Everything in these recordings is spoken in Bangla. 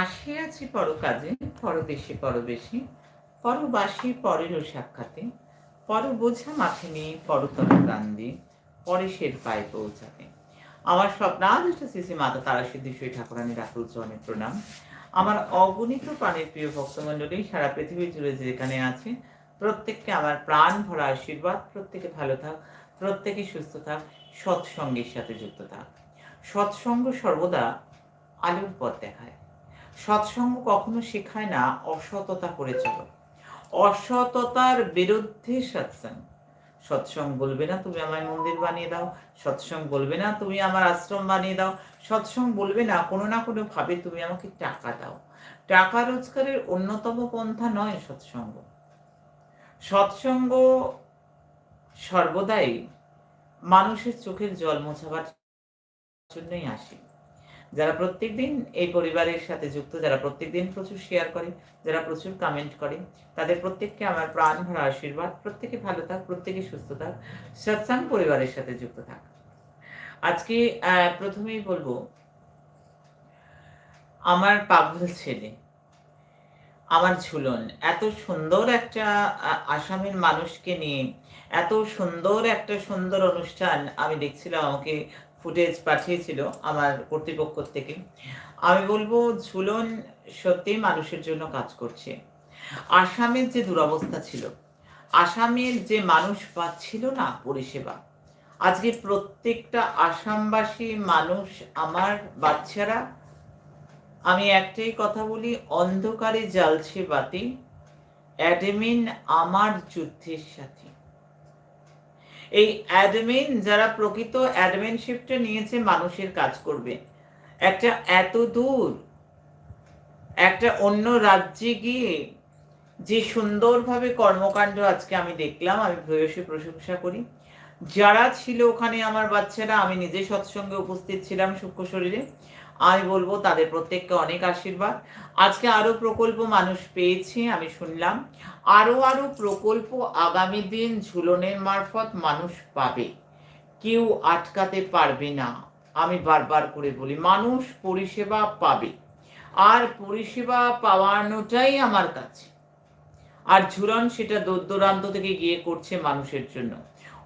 আসিয়াছি পরকাজে, পরদেশে পরবেশী, পরবাসী পরেরও সাক্ষাতে, পর বোঝা মাথে নিয়ে পরতর দিয়ে পরেশের পায়ে পৌঁছাতে। আমার স্বপ্নাদিষ্ট শ্রী মাতা তারা সিদ্ধেশ্বরী ঠাকুরানী রাখুল চরণে প্রণাম। আমার অগণিত প্রাণের প্রিয় ভক্তমণ্ডলী, সারা পৃথিবী জুড়ে যেখানে আছে, প্রত্যেককে আমার প্রাণ ভরা আশীর্বাদ, প্রত্যেকে ভালো থাক, প্রত্যেকে সুস্থ থাক, সৎসঙ্গের সাথে যুক্ত থাক। সৎসঙ্গ সর্বদা আলোর পথ দেখায়। সৎসঙ্গ কখনো শেখায় না, অসততা করে চলো। অসততার বিরুদ্ধে সৎসঙ্গ। সৎসঙ্গ বলবে না, তুমি আমায় মন্দির বানিয়ে দাও। সৎসঙ্গ বলবে না, তুমি আমার আশ্রম বানিয়ে দাও। সৎসঙ্গ বলবে না, কোনো না কোনো ভাবে তুমি আমাকে টাকা দাও। টাকা রোজগারের অন্যতম পন্থা নয় সৎসঙ্গ। সৎসঙ্গ সর্বদাই মানুষের চোখের জল মোছাবার জন্যই আসে। যারা প্রত্যেকদিন এই পরিবারের সাথে যুক্ত, যারা প্রত্যেকদিন প্রচুর শেয়ার করে, যারা প্রচুর কমেন্ট করে, তাদের প্রত্যেককে আমার প্রাণ ভরা আশীর্বাদ। প্রত্যেকে ভালো থাক, প্রত্যেকে সুস্থ থাক, সৎসাং পরিবারের সাথে যুক্ত থাক। আজকে প্রথমেই বলব, আমার পাগল ছেলে, আমার ঝুলন, এত সুন্দর একটা আসামের মানুষকে নিয়ে, এত সুন্দর একটা সুন্দর অনুষ্ঠান আমি দেখছিলাম আমাকে ফুটেজ পাঠিয়েছিল আমার কর্তৃপক্ষ থেকে। আমি বলব, ঝুলন সত্যি মানুষের জন্য কাজ করছে। আসামের যে দুরবস্থা ছিল, আসামের যে মানুষ পাচ্ছিল না পরিষেবা, আজকে প্রত্যেকটা আসামবাসী মানুষ, আমার বাচ্চারা, আমি একটাই কথা বলি, অন্ধকারে জ্বালছে বাতি, অ্যাডমিন আমার যুদ্ধের সাথী। এই অ্যাডমিন যারা প্রকৃত অ্যাডমিনশিপটা নিয়েছে মানুষের কাজ করবে। একটা এত দূর, একটা অন্য রাজ্যে গিয়ে যে সুন্দরভাবে কর্মকাণ্ড আজকে আমি দেখলাম, আমি ভূয়সী প্রশংসা করি। যারা ছিল ওখানে আমার বাচ্চারা, আমি নিজে সৎসঙ্গে উপস্থিত ছিলাম সূক্ষ্ম শরীরে। আমি বলব তাদের প্রত্যেককে অনেক আশীর্বাদ। আজকে আরও প্রকল্প মানুষ পেয়েছে, আমি শুনলাম। আরও আরও প্রকল্প আগামী দিন ঝুলনের মারফত মানুষ পাবে। কেউ আটকাতে পারবে না, আমি বারবার করে বলি, মানুষ পরিষেবা পাবে। আর পরিষেবা পাওয়ানোটাই আমার কাছে। আর ঝুলন সেটা দূর দূরান্ত থেকে গিয়ে করছে মানুষের জন্য।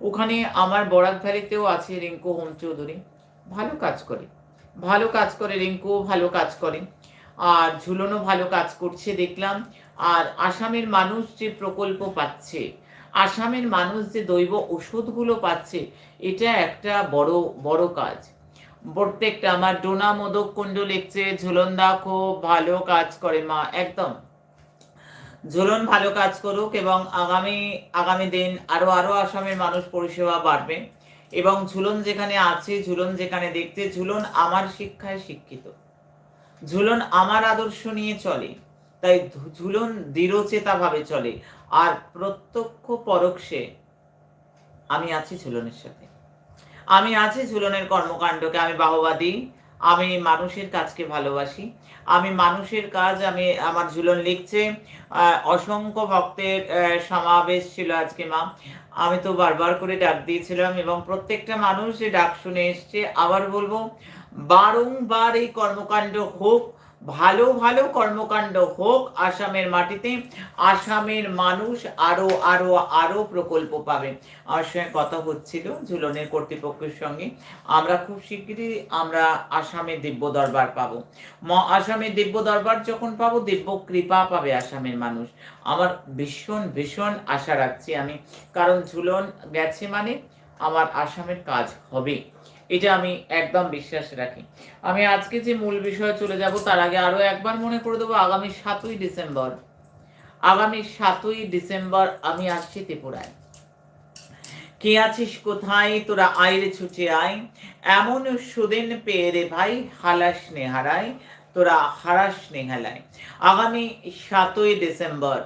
ওখানে আমার বরাক ভ্যালিতেও আছে রিঙ্কু হোম চৌধুরী ভালো কাজ করে। ভালো কাজ করে রিঙ্কু ভালো কাজ করে, আর ঝুলনও ভালো কাজ করছে দেখলাম। আর আসামের মানুষ যে প্রকল্প পাচ্ছে, আসামের মানুষ যে দৈব ওষুধগুলো পাচ্ছে, এটা একটা বড় বড় কাজ। প্রত্যেকটা আমার ডোনা মোদক কুণ্ড লিখছে, ঝুলন দা খুব ভালো কাজ করে মা, একদম। ঝুলন ভালো কাজ করুক এবং আগামী আগামী দিন আরও আরও আসামের মানুষ পরিষেবা বাড়বে। এবং ঝুলন যেখানে আছে, ঝুলন যেখানে দেখতে, ঝুলন আমার শিক্ষায় শিক্ষিত। ঝুলন আমার আদর্শ নিয়ে চলে, তাই ঝুলন দৃঢ়চেতাভাবে চলে, আর প্রত্যক্ষ পরোক্ষে আমি আছি ঝুলনের সাথে। আমি আছি ঝুলনের কর্মকাণ্ডকে, আমি বাহবা দিই আমি মানুষের কাজকে ভালোবাসি। আমি মানুষের কাজ আমি আমার ঝুলন লিখছে। অসংখ্য ভক্তের সমাবেশ ছিল আজকে, মা। আমি তো বারবার করে ডাক দিয়েছিলাম এবং প্রত্যেকটা মানুষ ডাক শুনে এসছে, আবার বলব, বারংবার এই কর্মকাণ্ড হোক ভালো ভালো কর্মকাণ্ড হোক, আসামের মাটিতে আসামের মানুষ আরও আরও আরও প্রকল্প পাবে। আমার সঙ্গে কথা হচ্ছিল ঝুলনের কর্তৃপক্ষের সঙ্গে। আমরা খুব শিগগিরই আমরা আসামে দিব্য দরবার পাবো। ম- আসামের দিব্য দরবার যখন পাবো, দিব্য কৃপা পাবে আসামের মানুষ। আমার ভীষণ ভীষণ আশা রাখছি আমি। কারণ ঝুলন গেছে মানে আমার আসামের কাজ হবে। এটা আমি একদম বিশ্বাস রাখি। আমি আজকে যে মূল বিষয়ে চলে যাব, তার আগে আরও একবার মনে করে দেবো, আগামী সাতই ডিসেম্বর, আগামী সাতই ডিসেম্বর আমি আসছি ত্রিপুরায়। কে আছিস কোথায়? তোরা আইরে ছুটে আয়। এমন সুদিন পেয়ে রে ভাই, হালাস নেহারায়। তোরা হারাস নেহালায়। আগামী সাতই ডিসেম্বর,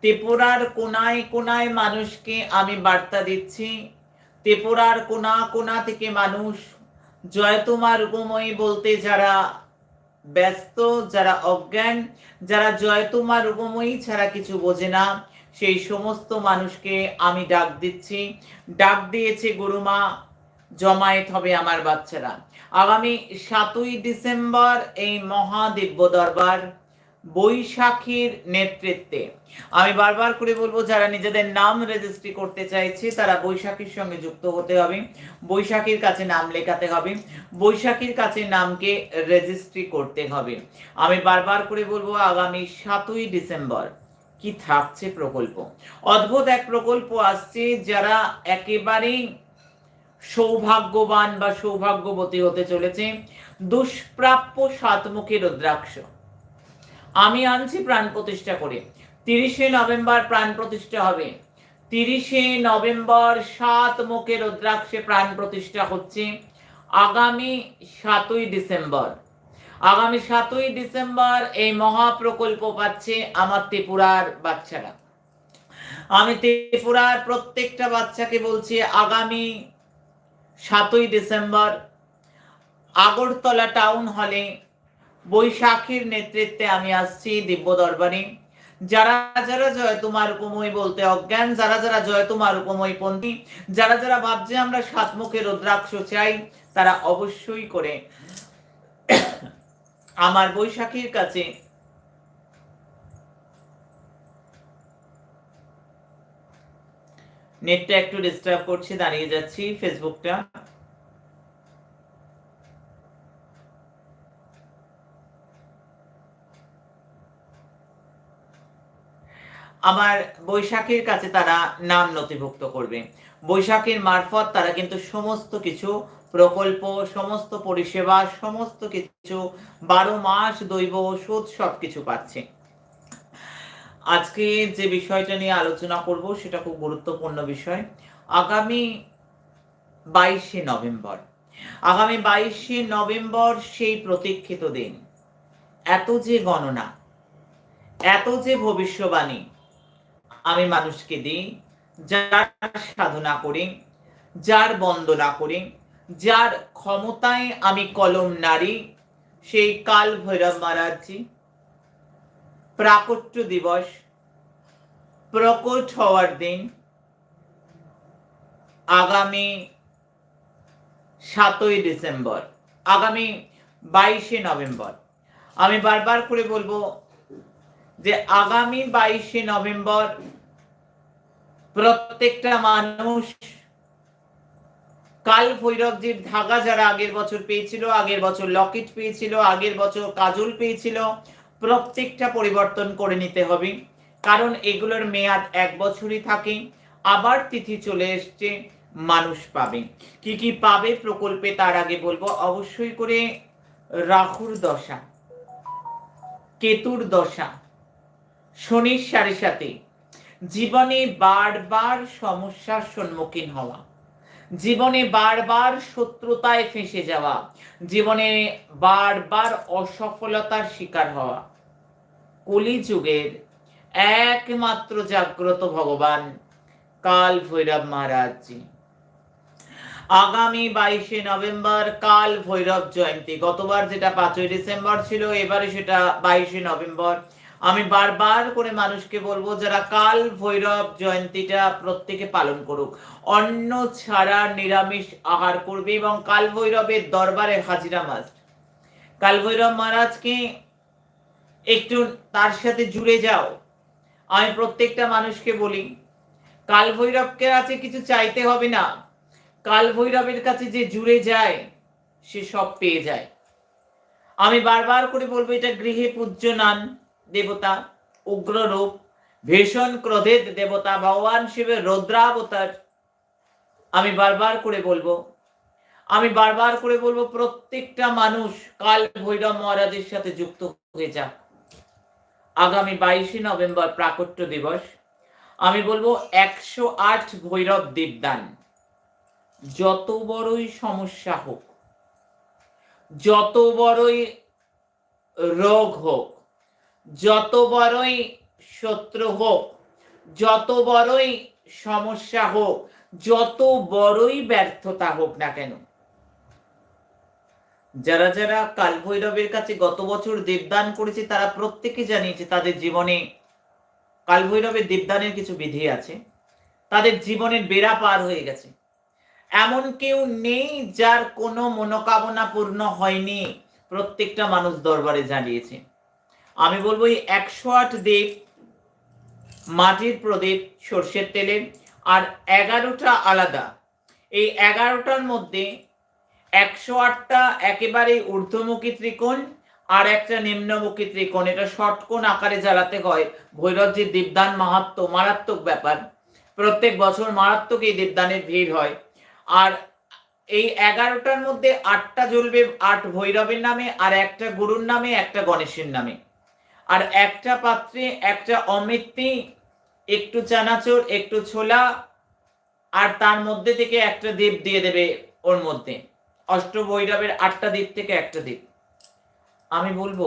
ত্রিপুরার কোনায় কোনায় মানুষকে আমি বার্তা দিচ্ছি ত্রিপুরার কোনা কোনা থেকে মানুষ, জয় তোমার উপময়ী বলতে যারা ব্যস্ত, যারা অজ্ঞান, যারা জয় তোমার উপময়ী ছাড়া কিছু বোঝে না, সেই সমস্ত মানুষকে আমি ডাক দিচ্ছি। ডাক দিয়েছে গুরুমা জমায়েত হবে আমার বাচ্চারা। আগামী সাতই ডিসেম্বর এই মহাদিব্য দরবার। বৈশাখীর নেতৃত্বে। আমি বারবার করে বলব, যারা নিজেদের নাম রেজিস্ট্রি করতে চাইছে, তারা বৈশাখীর সঙ্গে যুক্ত হতে হবে। বৈশাখীর কাছে নাম লেখাতে হবে। বৈশাখীর কাছে নামকে রেজিস্ট্রি করতে হবে। আমি বারবার করে বলব, আগামী সাতই ডিসেম্বর কি থাকছে প্রকল্প? অদ্ভুত এক প্রকল্প আসছে, যারা একেবারেই সৌভাগ্যবান বা সৌভাগ্যবতী হতে চলেছে। দুষ্প্রাপ্য সাতমুখী রুদ্রাক্ষ। আমি আনছি প্রাণ প্রতিষ্ঠা করে। তিরিশে নভেম্বর প্রাণ প্রতিষ্ঠা হবে। তিরিশে নভেম্বর সাত মুখে রুদ্রাক্ষে প্রাণ প্রতিষ্ঠা হচ্ছে। আগামী সাতই ডিসেম্বর। আগামী সাতই ডিসেম্বর এই মহাপ্রকল্প পাচ্ছে আমার ত্রিপুরার বাচ্চারা। আমি ত্রিপুরার প্রত্যেকটা বাচ্চাকে বলছি, আগামী সাতই ডিসেম্বর আগরতলা টাউন হলে বৈশাখীর নেতৃত্বে আমি আসছি দিব্য দরবারে যারা যারা জয় তোমার উপময় বলতে অজ্ঞান, যারা যারা জয় তোমার উপময় পন্থী, যারা যারা ভাবছে আমরা সাতমুখে রুদ্রাক্ষ চাই, তারা অবশ্যই করে। আমার বৈশাখীর কাছে নেটটা একটু ডিস্টার্ব করছে, দাঁড়িয়ে যাচ্ছি ফেসবুকটা আমার বৈশাখীর কাছে তারা নাম নথিভুক্ত করবে। বৈশাখীর মারফত তারা কিন্তু সমস্ত কিছু প্রকল্প, সমস্ত পরিষেবা, সমস্ত কিছু বারো মাস দৈব ওষুধ সবকিছু পাচ্ছে। আজকে যে বিষয়টা নিয়ে আলোচনা করব সেটা খুব গুরুত্বপূর্ণ বিষয়। আগামী বাইশে নভেম্বর। আগামী বাইশে নভেম্বর সেই প্রতীক্ষিত দিন। এত যে গণনা, এত যে ভবিষ্যবাণী আমি মানুষকে দিই, যার সাধনা করি, যার বন্দনা করি, যার ক্ষমতায় আমি কলম নারী সেই কাল ভৈরব মহারাজজি। প্রাকট্য দিবস, প্রকট হওয়ার দিন, আগামী সাতই ডিসেম্বর, আগামী বাইশে নভেম্বর। আমি বারবার করে বলব যে আগামী বাইশে নভেম্বর প্রত্যেকটা মানুষ কাল ভৈরবজির ধাগা যারা আগের বছর পেয়েছিল, আগের বছর লকেট পেয়েছিল, আগের বছর কাজল পেয়েছিল, প্রত্যেকটা পরিবর্তন করে নিতে হবে। কারণ এগুলোর মেয়াদ এক বছরই থাকে, আবার তিথি চলে এসছে, মানুষ পাবে। কি কি পাবে প্রকল্পে তার আগে বলব, অবশ্যই করে রাহুর দশা, কেতুর দশা শনির সাড়ে সাথে জীবনে বারবার সমস্যার সম্মুখীন হওয়া। জীবনে বারবার শত্রুতায় ফেসে যাওয়া। জীবনে বারবার অসফলতার শিকার হওয়া। কলিযুগের একমাত্র জাগ্রত ভগবান কাল ভৈরব মহারাজজি আগামী বাইশে নভেম্বর কাল ভৈরব জয়ন্তী। গতবার যেটা পাঁচই ডিসেম্বর ছিল, এবারে সেটা বাইশে নভেম্বর। আমি বারবার করে মানুষকে বলব, যারা কাল ভৈরব জয়ন্তীটা প্রত্যেকে পালন করুক, অন্ন ছাড়া নিরামিষ আহার করবে এবং কাল ভৈরবের দরবারে হাজিরা মাস্ট কাল ভৈরব মহারাজকে একটু তার সাথে জুড়ে যাও। আমি প্রত্যেকটা মানুষকে বলি, কাল ভৈরবকে আছে কিছু চাইতে হবে না। কাল ভৈরবের কাছে যে জুড়ে যায়, সে সব পেয়ে যায়। আমি বারবার করে বলব, এটা গৃহে পূজ্য নান। দেবতা, উগ্ররূপ, ভীষণ ক্রোধের দেবতা, ভগবান শিবের রৌদ্রাবতার। আমি বারবার করে বলব, আমি বারবার করে বলব, প্রত্যেকটা মানুষ কাল ভৈরব মহারাজের সাথে যুক্ত হয়ে যাক। আগামী বাইশে নভেম্বর প্রাকট্য দিবস, আমি বলব একশো আট ভৈরব দীপদান যত বড়ই সমস্যা হোক, যত বড়ই রোগ হোক যত বড়ই শত্রু হোক, যত বড়ই সমস্যা হোক, যত বড়ই ব্যর্থতা হোক না কেন, যারা যারা কাল ভৈরবের কাছে গত বছর দেবদান করেছে, তারা প্রত্যেকে জানিয়েছে তাদের জীবনে কাল ভৈরবের দেবদানের কিছু বিধি আছে। তাদের জীবনের বেড়া পার হয়ে গেছে। এমন কেউ নেই যার কোনো মনোকামনা পূর্ণ হয়নি। প্রত্যেকটা মানুষ দরবারে জানিয়েছে। আমি বলব এই একশো আট দেব মাটির প্রদীপ, সর্ষের তেলে, আর এগারোটা আলাদা। এই এগারোটার মধ্যে একশো আটটা একেবারে ঊর্ধ্বমুখী ত্রিকোণ আর একটা নিম্নমুখী ত্রিকোণ। এটা ষটকোণ আকারে জ্বালাতে হয়। ভৈরবজির দীপদান মাহাত্ম, মারাত্মক ব্যাপার। প্রত্যেক বছর মারাত্মক এই দীপদানের ভিড় হয়। আর এই এগারোটার মধ্যে আটটা জ্বলবে আট ভৈরবের নামে আর একটা গুরুর নামে, একটা গণেশের নামে। আর একটা পাত্রে, একটা অমৃতি, একটু চানাচুর, একটু ছোলা, আর তার মধ্যে থেকে একটা দ্বীপ দিয়ে দেবে ওর মধ্যে। অষ্টভৈরবের আটটা দ্বীপ থেকে একটা দ্বীপ। আমি বলব,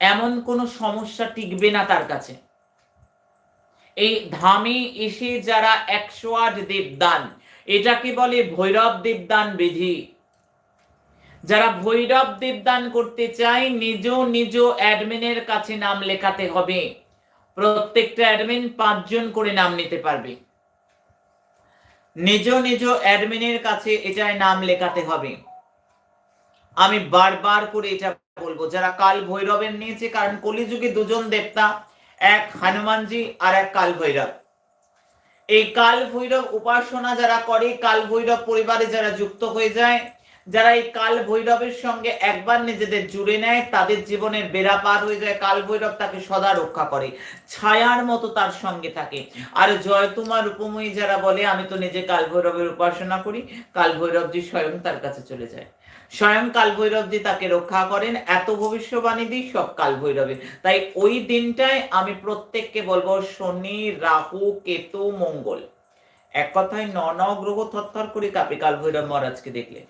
এমন কোনো সমস্যা টিকবে না তার কাছে। এই ধামে এসে যারা একশো আট দেবদান এটাকে বলে ভৈরব দেবদান বিধি। যারা ভৈরব দেবদান করতে চাই নিজ নিজ অ্যাডমিনের কাছে নাম লেখাতে হবে। প্রত্যেকটা অ্যাডমিন পাঁচজন করে নাম নিতে পারবে। নিজ নিজ অ্যাডমিনের কাছে এটায় নাম লেখাতে হবে। আমি বারবার করে এটা বলব, যারা কাল ভৈরবের নিয়েছে কারণ কলিযুগে দুজন দেবতা, এক হনুমানজি আর এক কাল ভৈরব। এই কাল ভৈরব উপাসনা যারা করে, কাল ভৈরব পরিবারে যারা যুক্ত হয়ে যায় যারা এই কাল ভৈরবের সঙ্গে একবার নিজেদের জুড়ে নেয়, তাদের জীবনের বেড়া পার হয়ে যায়। কাল ভৈরব তাকে সদা রক্ষা করে, ছায়ার মতো তার সঙ্গে থাকে। আর জয় তোমার উপময়ী যারা বলে, আমি তো নিজে কাল ভৈরবের উপাসনা করি কাল ভৈরবজি স্বয়ং তার কাছে চলে যায়। স্বয়ং কাল ভৈরবজি তাকে রক্ষা করেন, এত ভবিষ্যবাণী দিই সব কাল ভৈরবে তাই ওই দিনটায় আমি প্রত্যেককে বলব, শনি, রাহু, কেতু, মঙ্গল। এক কথায় ন ন গ্রহ থরথর করে কাপে কাল ভৈরব মহারাজকে দেখলে।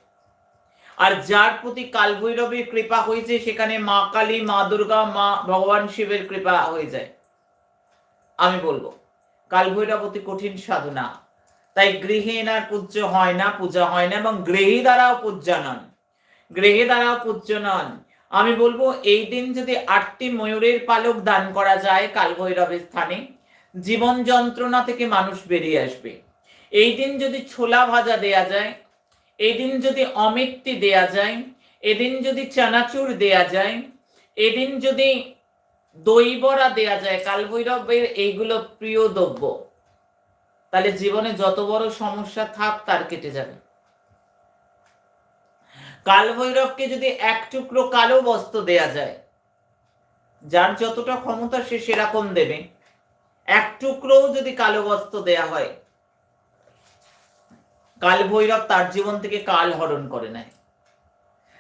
আর যার প্রতি কাল ভৈরবের কৃপা হয়েছে, সেখানে মা কালী, মা দুর্গা, মা ভগবান শিবের কৃপা হয়ে যায়। আমি বলব, কালভৈরব অতি কঠিন সাধনা। তাই গৃহে এনার পূজ্য হয় না, পূজা হয় না, এবং গৃহী দ্বারাও পূজ্য নন। গৃহে দ্বারাও পূজ্য নন। আমি বলব, এই দিন যদি আটটি ময়ূরের পালক দান করা যায় কালভৈরবের স্থানে, জীবন যন্ত্রণা থেকে মানুষ বেরিয়ে আসবে। এই দিন যদি ছোলা ভাজা দেয়া যায় এই দিন যদি অমিত্তি দেয়া যায়, এদিন যদি চানাচুর দেয়া যায়, এদিন যদি দই বড়া দেয়া যায় কাল ভৈরবের এইগুলো প্রিয় দ্রব্য, তাহলে জীবনে যত বড় সমস্যা থাক, তার কেটে যাবে। কাল ভৈরবকে যদি এক টুকরো কালো বস্ত্র দেয়া যায়, যার যতটা ক্ষমতা সে সেরকম দেবে। এক টুকরোও যদি কালো বস্ত্র দেয়া হয় কাল ভৈরব তার জীবন থেকে কাল হরণ করে নেয়।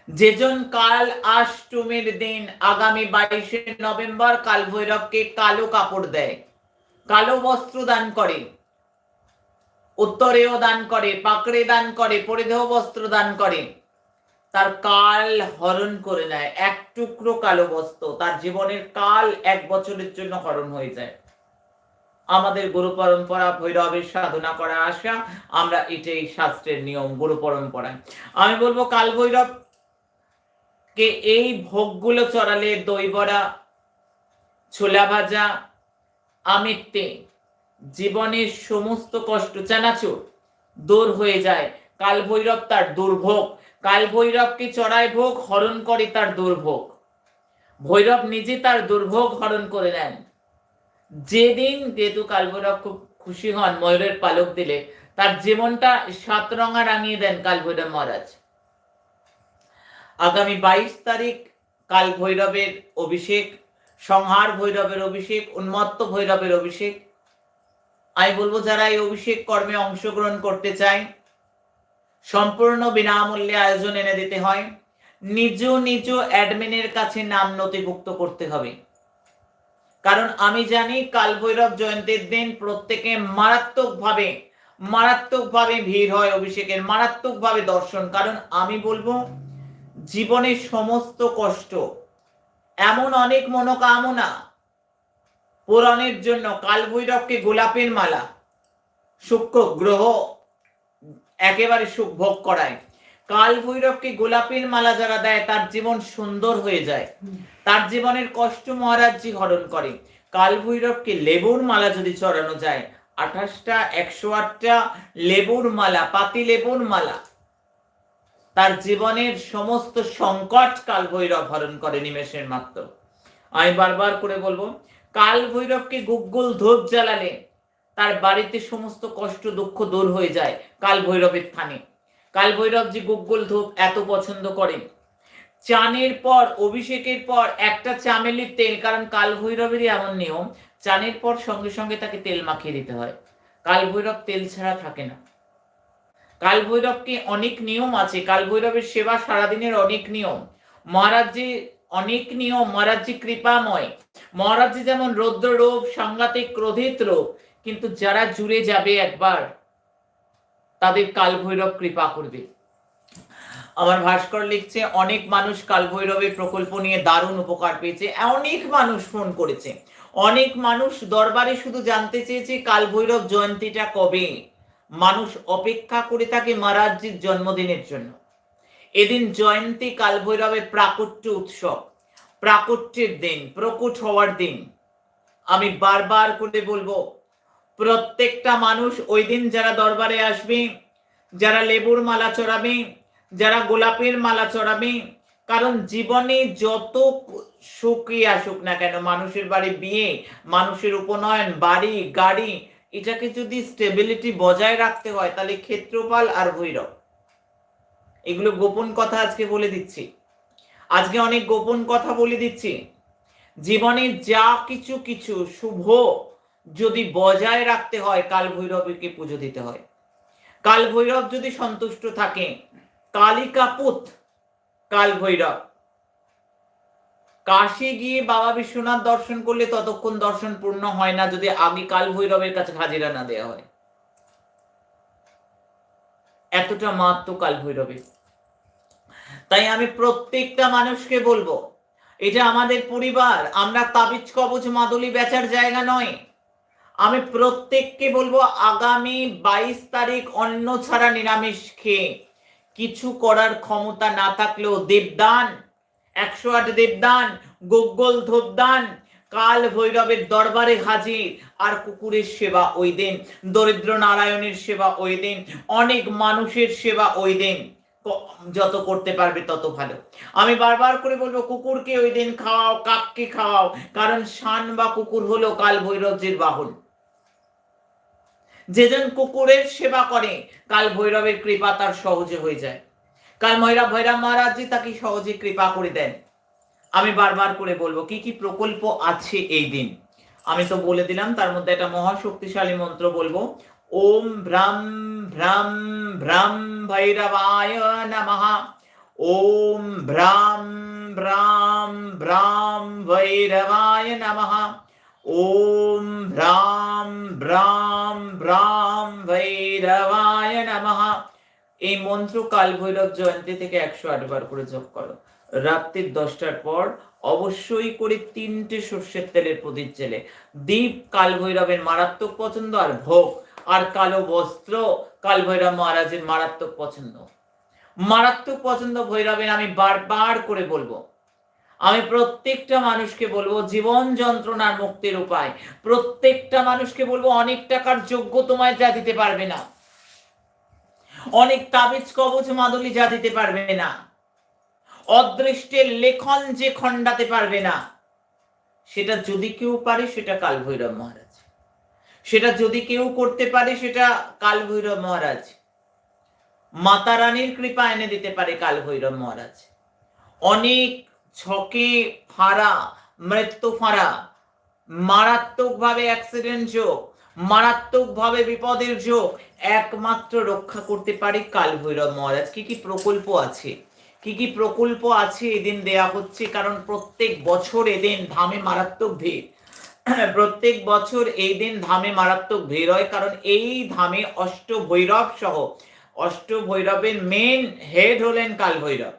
যেজন কাল আষ্টমীর দিন, আগামী বাইশে নভেম্বর কাল ভৈরবকে কালো কাপড় দেয়। কালো বস্ত্র দান করে, উত্তরেও দান করে, পাকড়ে দান করে, পরিধেয় বস্ত্র দান করে। তার কাল হরণ করে নেয়। এক টুকরো কালো বস্ত্র। তার জীবনের কাল এক বছরের জন্য হরণ হয়ে যায়। আমাদের গুরু পরম্পরা ভৈরবের সাধনা করা আসা আমরা এটাই শাস্ত্রের নিয়ম গুরু পরম্পরায়। আমি বলব কাল ভৈরব কে এই ভোগগুলো চড়ালে দই বড়া, ছোলা ভাজা আমিত্তে জীবনের সমস্ত কষ্ট চানাচুর দূর হয়ে যায়। কাল ভৈরব তার দুর্ভোগ। কাল ভৈরবকে চড়ায় ভোগ, হরণ করে তার দুর্ভোগ। ভৈরব নিজে তার দুর্ভোগ হরণ করে নেন। যেদিন যেহেতু কাল ভৈরব খুব খুশি হন, ময়ূরের পালক দিলে, তার জীবনটা সাত রঙা রাঙিয়ে দেন কাল ভৈরব মহারাজ। আগামী বাইশ তারিখ কাল ভৈরবের অভিষেক, সংহার ভৈরবের অভিষেক, উন্মত্ত ভৈরবের অভিষেক। আমি বলব, যারা এই অভিষেক কর্মে অংশগ্রহণ করতে চায়, সম্পূর্ণ বিনামূল্যে আয়োজন এনে দিতে হয়। নিজ নিজ অ্যাডমিনের কাছে নাম নথিভুক্ত করতে হবে। কারণ আমি জানি কাল ভৈরব জয়ন্তীর দিন প্রত্যেকে মারাত্মকভাবে মারাত্মকভাবে ভিড় হয় অভিষেকের, মারাত্মকভাবে দর্শন। কারণ আমি বলব জীবনের সমস্ত কষ্ট, এমন অনেক মনোকামনা পূরণের জন্য কাল ভৈরবকে গোলাপের মালা সূক্ষ্ম গ্রহ একেবারে সুখ ভোগ করায়। কাল ভৈরবকে গোলাপের মালা যারা দেয়, তার জীবন সুন্দর হয়ে যায়। তার জীবনের কষ্ট মহারাজজি হরণ করে কাল ভৈরবকে লেবুর মালা যদি চড়ানো যায়, আঠাশটা, একশো আটটা লেবুর মালা, পাতি লেবুর মালা, তার জীবনের সমস্ত সংকট কাল ভৈরব হরণ করে নিমেষের মাত্র। আমি বারবার করে বলব, কাল ভৈরবকে গুগ্গুল ধূপ জ্বালালে তার বাড়িতে সমস্ত কষ্ট দুঃখ দূর হয়ে যায় কাল ভৈরবের থানে। কাল ভৈরব যে গুগ্গুল ধূপ এত পছন্দ করেন চানের পর, অভিষেকের পর একটা চামেলির তেল, কারণ কাল ভৈরবেরই এমন নিয়ম, চানের পর সঙ্গে সঙ্গে তাকে তেল মাখিয়ে দিতে হয়। কাল ভৈরব তেল ছাড়া থাকে না। কাল ভৈরবকে অনেক নিয়ম আছে কাল ভৈরবের সেবা সারাদিনের অনেক নিয়ম। মহারাজজি অনেক নিয়ম, মহারাজজি কৃপাময়। মহারাজজি যেমন রৌদ্র রূপ সাংঘাতিক ক্রোধিত রূপ, কিন্তু যারা জুড়ে যাবে একবার তাদের কাল ভৈরব কৃপা করবে। আমার ভাস্কর লিখছে, অনেক মানুষ কাল ভৈরবের প্রকল্প নিয়ে দারুণ উপকার পেয়েছে। অনেক মানুষ ফোন করেছে। অনেক মানুষ দরবারে শুধু জানতে চেয়েছে কাল ভৈরব জয়ন্তীটা কবে। মানুষ অপেক্ষা করে থাকে মহারাজজির জন্মদিনের জন্য। এদিন জয়ন্তী কাল ভৈরবের প্রাকট্য উৎসব, প্রাকট্যের দিন, প্রকট হওয়ার দিন। আমি বারবার করে বলব প্রত্যেকটা মানুষ ওই দিন যারা দরবারে আসবে, যারা লেবুর মালা চড়াবে, যারা গোলাপের মালা চড়াবে, কারণ জীবনে যত সুখই আসুক না কেন, মানুষের বাড়ি বিয়ে, মানুষের উপনয়ন, বাড়ি, গাড়ি, এটাকে যদি স্টেবিলিটি বজায় রাখতে হয়, তাহলে ক্ষেত্রপাল আর ভৈরব। এগুলো গোপন কথা আজকে বলে দিচ্ছি। আজকে অনেক গোপন কথা বলে দিচ্ছি। জীবনে যা কিছু কিছু শুভ যদি বজায় রাখতে হয় কাল ভৈরবকে পুজো দিতে হয়। কাল ভৈরব যদি সন্তুষ্ট থাকে কালিকা পুত কাল ভৈরব কাশি গিয়ে বাবা বিশ্বনাথ দর্শন করলে ততক্ষণ দর্শন পূর্ণ হয় না, যদি আগে কাল ভৈরবের কাছে হাজিরা না দেওয়া হয়। এতটা মাত্র কাল ভৈরবের তাই আমি প্রত্যেকটা মানুষকে বলব, এটা আমাদের পরিবার, আমরা তাবিজ, কবচ, মাদুলি বেচার জায়গা নয়। আমি প্রত্যেককে বলব, আগামী বাইশ তারিখ অন্ন ছাড়া নিরামিষ খেয়ে কিছু করার ক্ষমতা না থাকলেও দেবদান, একশো আট দেবদান গোগ্গল ধোপদান, কাল ভৈরবের দরবারে হাজির, আর কুকুরের সেবা ওই দিন, দরিদ্র নারায়ণের সেবা ওই দিন, অনেক মানুষের সেবা ওই দিন যত করতে পারবে তত ভালো। আমি বারবার করে বলব, কুকুরকে ওই দিন খাওয়াও, কাককে খাওয়াও, কারণ শান বা কুকুর হলো কাল ভৈরবজির বাহন। যেজন কুকুরের সেবা করে, কাল ভৈরবের কৃপা তার সহজে হয়ে যায়। কাল ময়রা ভৈরব মহারাজজি তাকে সহজে কৃপা করে দেন। আমি বারবার করে বলব, কি কি প্রকল্প আছে এই দিন? আমি তো বলে দিলাম, তার মধ্যে একটা মহাশক্তিশালী মন্ত্র বলব, ওম ভ্রাম ভ্রাম ভ্রাম ভৈরবায় নমঃ। ওম ভ্রাম ভ্রাম ভ্রাম ভৈরবায় নমঃ। ওম ভ্রাম ভ্রাম ভ্রাম ভৈরবায় নমঃ এই মন্ত্র কাল ভৈরব জয়ন্তী থেকে একশো আট বার করে জপ করো। রাত্রির দশটার পর অবশ্যই করে তিনটে সর্ষের তেলের প্রদীপ জেলে দীপ কাল ভৈরবের মারাত্মক পছন্দ আর ভোগ আর কালো বস্ত্র কাল ভৈরব মহারাজের মারাত্মক পছন্দ। মারাত্মক পছন্দ ভৈরবের আমি বারবার করে বলব। আমি প্রত্যেকটা মানুষকে বলব জীবন যন্ত্রণার মুক্তির উপায়। প্রত্যেকটা মানুষকে বলব অনেক টাকার যোগ্য তোমায় যা দিতে পারবে না। অনেক তাবিজ কবচ মাদুলি যা দিতে পারবে না। অদৃষ্টের লেখন যে খণ্ডাতে পারবে না। সেটা যদি কেউ পারে, সেটা কাল ভৈরব মহারাজ। সেটা যদি কেউ করতে পারে, সেটা কাল ভৈরব মহারাজ। মাতা রানীর কৃপা এনে দিতে পারে কাল ভৈরব মহারাজ। অনেক ছকে ফাড়া, মৃত্যু ফাড়া। মারাত্মকভাবে অ্যাক্সিডেন্ট যোগ, মারাত্মকভাবে বিপদের যোগ, একমাত্র রক্ষা করতে পারে কাল ভৈরব মহারাজ। কি কি প্রকল্প আছে? কি কি প্রকল্প আছে এদিন দেয়া হচ্ছে? কারণ প্রত্যেক বছর এদিন ধামে মারাত্মক ভিড়। প্রত্যেক বছর এই দিন ধামে মারাত্মক ভিড় হয়, কারণ এই ধামে অষ্ট ভৈরব সহ অষ্ট ভৈরবের মেন হেড হলেন কাল ভৈরব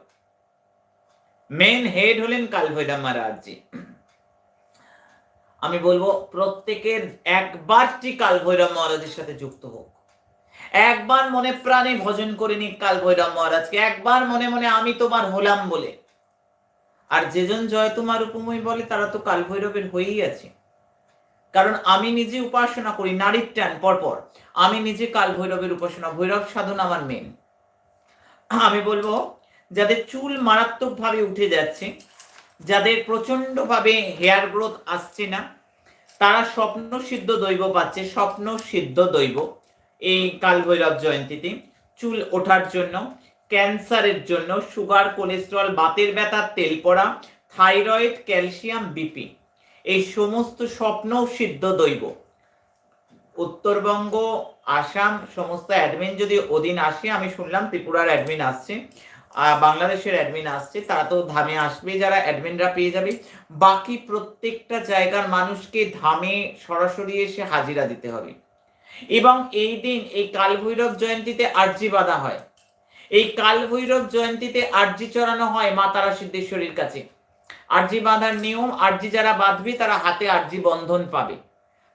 মেন হেড হলেন কাল ভৈরব মহারাজজি। আমি বলব প্রত্যেকের একবারটি কাল ভৈরব মহারাজের সাথে যুক্ত হোক। একবার মনে প্রাণে ভজন করে নিক কাল ভৈরব মহারাজকে, একবার মনে মনে আমি তোমার হলাম বলে। আর যেজন জয় তোমার উপময় বলে, তারা তো কালভৈরবের হয়েই আছে। কারণ আমি নিজে উপাসনা করি, নারীর টান পরপর। আমি নিজে কালভৈরবের উপাসনা, ভৈরব সাধন আমার মেন আমি বলব যাদের চুল মারাত্মকভাবে উঠে যাচ্ছে, যাদের প্রচন্ডভাবে হেয়ার গ্রোথ আসছে না, তারা স্বপ্ন সিদ্ধ দৈব পাচ্ছে, স্বপ্ন সিদ্ধ দৈব এই কালভৈরব জয়ন্তীতে। চুল ওঠার জন্য, ক্যান্সারের জন্য, সুগার, কোলেস্টেরল, বাতের ব্যথা, তেল পড়া, থাইরয়েড, ক্যালসিয়াম, বিপি এই সমস্ত স্বপ্ন সিদ্ধ দৈব। উত্তরবঙ্গ, আসাম, সমস্ত অ্যাডমিন যদি ওদিন আসে, আমি শুনলাম ত্রিপুরার অ্যাডমিন আসছে বাংলাদেশের অ্যাডমিন আসছে, তারা তো ধামে আসবে, যারা অ্যাডমিনরা পেয়ে যাবে। বাকি প্রত্যেকটা জায়গার মানুষকে ধামে সরাসরি এসে হাজিরা দিতে হবে। এবং এই দিন এই কালভৈরব জয়ন্তীতে আর্জি বাঁধা হয়। এই কালভৈরব জয়ন্তীতে আর্জি চড়ানো হয় মা তারা সিদ্ধেশ্বরীর কাছে। আর্জি বাঁধার নিয়ম, আর্জি যারা বাঁধবে, তারা হাতে আর্জি বন্ধন পাবে।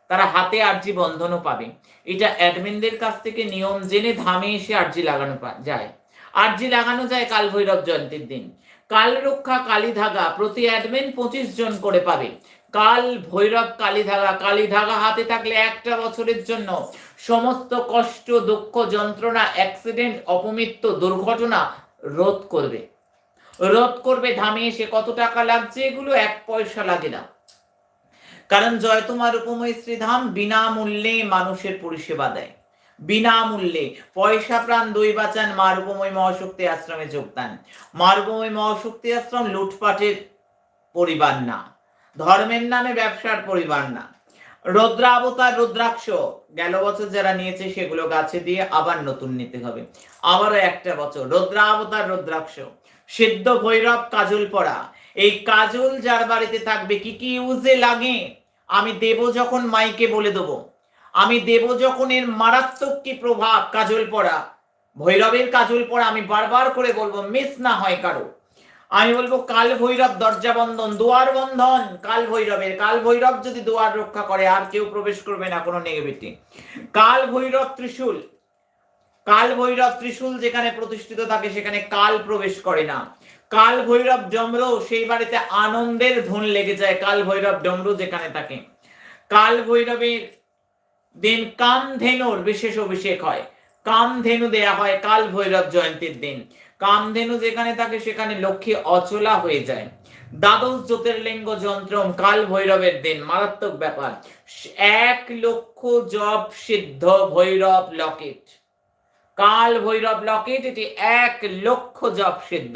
তারা হাতে আর্জি বন্ধনও পাবে। এটা অ্যাডমিনদের কাছ থেকে নিয়ম জেনে ধামে এসে আর্জি লাগানো যায়। আর্জি লাগানো যায় কাল ভৈরব জয়ন্তীর দিন। কাল রক্ষা কালী ধাগা প্রতি অ্যাডমিন পঁচিশ জন করে পাবে। কাল ভৈরব কালী ধাগা কালী ধাগা হাতে থাকলে একটা বছরের জন্য। সমস্ত কষ্ট, দুঃখ, যন্ত্রণা অ্যাক্সিডেন্ট অপমৃত্যু, দুর্ঘটনা রোধ করবে। রোধ করবে ধামে এসে কত টাকা লাগছে এগুলো এক পয়সা লাগে না। কারণ জয় তোমার উপময় শ্রীধাম বিনামূল্যে মানুষের পরিষেবা দেয়। বিনামূল্যে। পয়সা প্রাণ দুই বাঁচান মা রূপময় মহাশক্তি আশ্রমে যোগদান। মা রূপময় মহাশক্তি আশ্রম লুটপাটের পরিবার না। ধর্মের নামে ব্যবসার পরিবার না। রুদ্রাবতার রুদ্রাক্ষ, গেল বছর যারা নিয়েছে সেগুলো গাছে দিয়ে আবার নতুন নিতে হবে। আবারও একটা বছর, রুদ্রাবতার রুদ্রাক্ষ। সিদ্ধ ভৈরব কাজল পড়া। এই কাজল যার বাড়িতে থাকবে, কি কি ইউজে লাগে, আমি দেব যখন মাইকে বলে দেবো। আমি দেব যখন এর মারাত্মক কি প্রভাব? কাজল পড়া। ভৈরবের কাজল পড়া আমি বারবার করে বলব মিস না হয় কারও। আমি বলব, কাল ভৈরব দরজা বন্ধন, দুয়ার বন্ধন। কাল ভৈরবের, কাল ভৈরব যদি দুয়ার রক্ষা করে, আর কেউ প্রবেশ করবে না, কোনো নেগেটিভিটি কাল ভৈরব ত্রিশূল। কাল ভৈরব ত্রিশূল যেখানে প্রতিষ্ঠিত থাকে, সেখানে কাল প্রবেশ করে না। কাল ভৈরব ডমরু, সেই বাড়িতে আনন্দের ধুন লেগে যায়, কাল ভৈরব ডমরু যেখানে থাকে। কাল ভৈরবের দিন কামধেনুর, বিশেষ অভিষেক হয়। কামধেনু দেয়া হয় কাল ভৈরব জয়ন্তীর দিন। কামধেনু যেখানে থাকে, সেখানে লক্ষ্মী অচলা হয়ে যায়। দ্বাদশ জ্যোতির্লিঙ্গ যন্ত্রম কাল ভৈরবের দিন, মারাত্মক ব্যাপার। এক লক্ষ জপ সিদ্ধ ভৈরব লকেট। কাল ভৈরব লকেট, এটি এক লক্ষ জপ সিদ্ধ।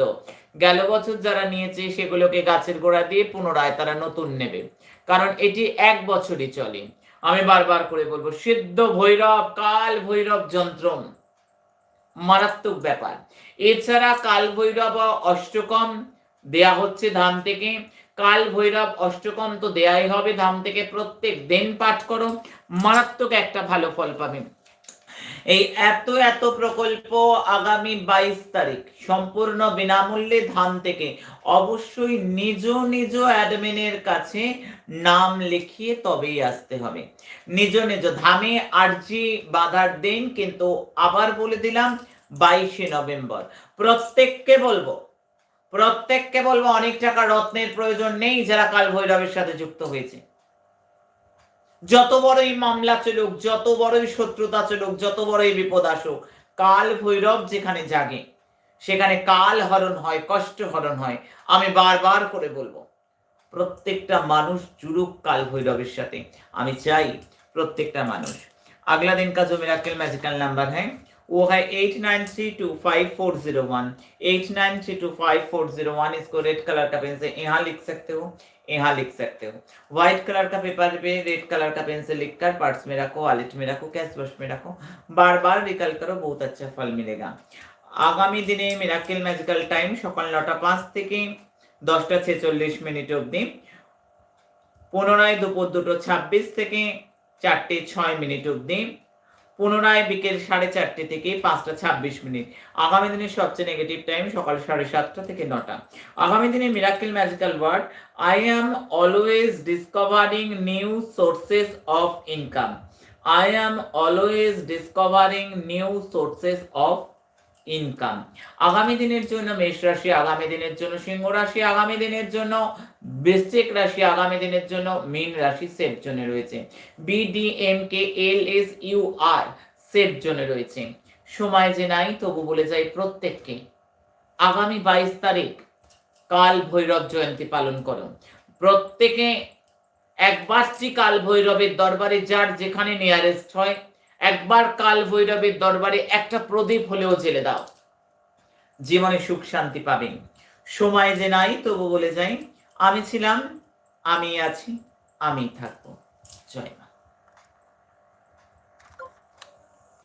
গেল বছর যারা নিয়েছে, সেগুলোকে গাছের গোড়া দিয়ে পুনরায় তারা নতুন নেবে। কারণ এটি এক বছরই চলে। আমি বারবার করে বলব, সিদ্ধ ভৈরব, কাল ভৈরব যন্ত্রম, মারাত্মক ব্যাপার। এছাড়া কাল ভৈরব অষ্টকম, দেয়া হচ্ছে ধাম থেকে। কাল ভৈরব অষ্টকম তো দেয়াই হবে, ধাম থেকে প্রত্যেক দিন পাঠ করো, মারাত্মক একটা ভালো ফল পাবে। এই এত এত প্রকল্প আগামী বাইশ তারিখ সম্পূর্ণ বিনামূল্যে ধান থেকে অবশ্যই নিজ নিজ অ্যাডমিনের কাছে নাম লিখিয়ে তবেই আসতে হবে। নিজ নিজ ধামে আরজি বাধার দিন কিন্তু আবার বলে দিলাম, বাইশে নভেম্বর। প্রত্যেককে বলব প্রত্যেককে বলব, অনেক টাকা রত্নের প্রয়োজন নেই যারা কাল ভৈরবের সাথে যুক্ত হয়েছে। যত বড়ই মামলা চলুক যত বড়ই শত্রুতা চলুক যত বড়ই বিপদ আসুক কাল ভৈরব যেখানে জাগে সেখানে কাল হরণ হয় কষ্ট হরণ হয় আমি বারবার করে বলবো প্রত্যেকটা মানুষ জুড়ুক কাল ভৈরবের সাথে আমি চাই प्रत्येकटा मानुष अगला दिन का जो मिराकल मैजिकल नंबर है वो है eight nine three two five four zero one eight nine three two five four zero one इसको रेड कलर का पेन से यहाँ लिख सकते हो यहाँ लिख सकते हो व्हाइट कलर का पेपर पे रेड कलर का पेन से लिखकर पर्स में रखो वॉलेट में रखो कैश बॉक्स में रखो बार बार रिकल करो बहुत अच्छा फल मिलेगा আগামী দিনে মিরাকেল ম্যাজিক্যাল টাইম সকাল নটা পাঁচ থেকে দশটা ছেচল্লিশ মিনিট অবধি পুনরায় দুপুর দুটো ছাব্বিশ থেকে চারটে ছয় মিনিট অবধি পুনরায় বিকেল সাড়ে চারটে থেকে পাঁচটা ছাব্বিশ মিনিট। আগামী দিনের সবচেয়ে নেগেটিভ টাইম সকাল সাড়ে সাতটা থেকে নটা। আগামী দিনে miracle magical word I am always discovering new sources of income I am always discovering new sources of income আগামী দিনের জন্য মেষ রাশি, আগামী দিনের জন্য সিংহ রাশি, আগামী দিনের জন্য বৃশ্চিক রাশি, আগামী দিনের জন্য মীন রাশি সেফ জোনে রয়েছে। বিডিএম কে এল এস ইউ আর সেফ জোনে রয়েছে। সময় যে নাই, তবু বলে যাই প্রত্যেককে, আগামী বাইশ তারিখ কাল ভৈরব জয়ন্তী পালন করো। প্রত্যেকে একবারটি কাল ভৈরবের দরবারে যার যেখানে নিয়ারেস্ট হয় একবার কাল ভৈরবের দরবারে একটা প্রদীপ হলেও জেলে দাও। জীবনে সুখ শান্তি পাবেন সময় যে নাই, তবু বলে যাই, আমি ছিলাম, আমি আছি, আমি থাকব। জয়